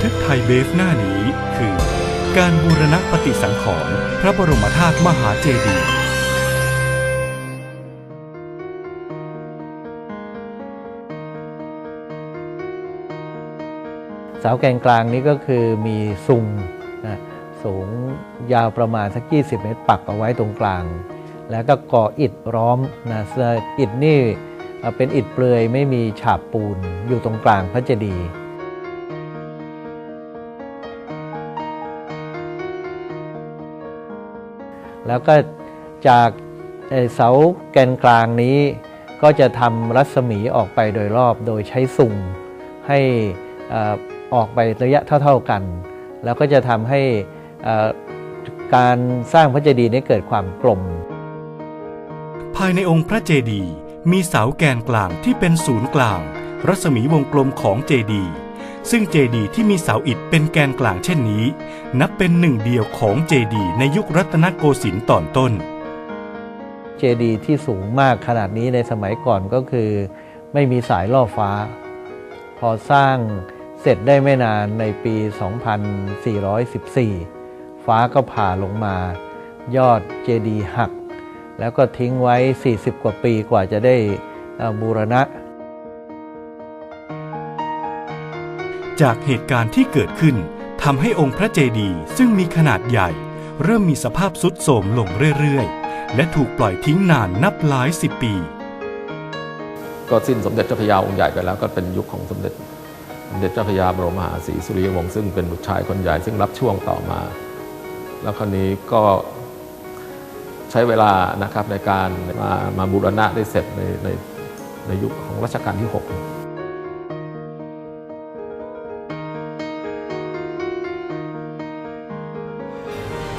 ทิศไทยเบฟหน้านี้ คือ การบูรณะปฏิสังขรณ์พระบรมธาตุมหาเจดีย์เสาแกนกลางนี้ก็คือมีซุงนะสูงยาวประมาณสัก 20 เมตรปักเอาไว้ตรงกลาง แล้วก็ก่ออิฐล้อมนะอิฐนี่เอ่อเป็นอิฐเปลือยไม่มีฉาบปูนอยู่ตรงกลางพระเจดีย์ แล้วก็จากเสาแกนกลางนี้ ก็จะทำรัศมีออกไปโดยรอบโดยใช้ซุงให้ออกไประยะเท่า ๆกัน แล้วก็จะทำให้การสร้างพระเจดีย์นี้เกิดความกลม ภายในองค์พระเจดีย์มีเสาแกนกลางที่เป็นศูนย์กลาง รัศมีวงกลมของเจดีย์ ซึ่งเจดีย์ที่มีเสาอิฐเป็นแกนกลางเช่นนี้ นับเป็นหนึ่งเดียวของเจดีย์ในยุครัตนโกสินทร์ตอนต้น เจดีย์ที่สูงมากขนาดนี้ในสมัยก่อนก็คือ ไม่มีสายล่อฟ้า พอสร้างเสร็จได้ไม่นานในปี 2414 ฟ้าก็ผ่าลงมา ยอดเจดีย์หัก แล้วก็ทิ้งไว้ 40 กว่าปีกว่าจะได้บูรณะ จากเหตุการณ์ที่เกิดขึ้นทำให้องค์พระเจดีย์ซึ่งมีขนาดใหญ่ เริ่มมีสภาพสุดโทรมลงเรื่อยๆ และถูกปล่อยทิ้งนานนับหลายสิบปี ก็สิ้นสมเด็จเจ้าพระยาองค์ใหญ่ไปแล้วก็เป็นยุคของสมเด็จสมเด็จเจ้าพระยาบรมมหาศรีสุริยวงศ์ซึ่งเป็นบุตรชายคนใหญ่ซึ่งรับช่วงต่อมา แล้วคราวนี้ก็ใช้เวลานะครับในการมามาบูรณะได้เสร็จในในในยุคของรัชกาลที่ 6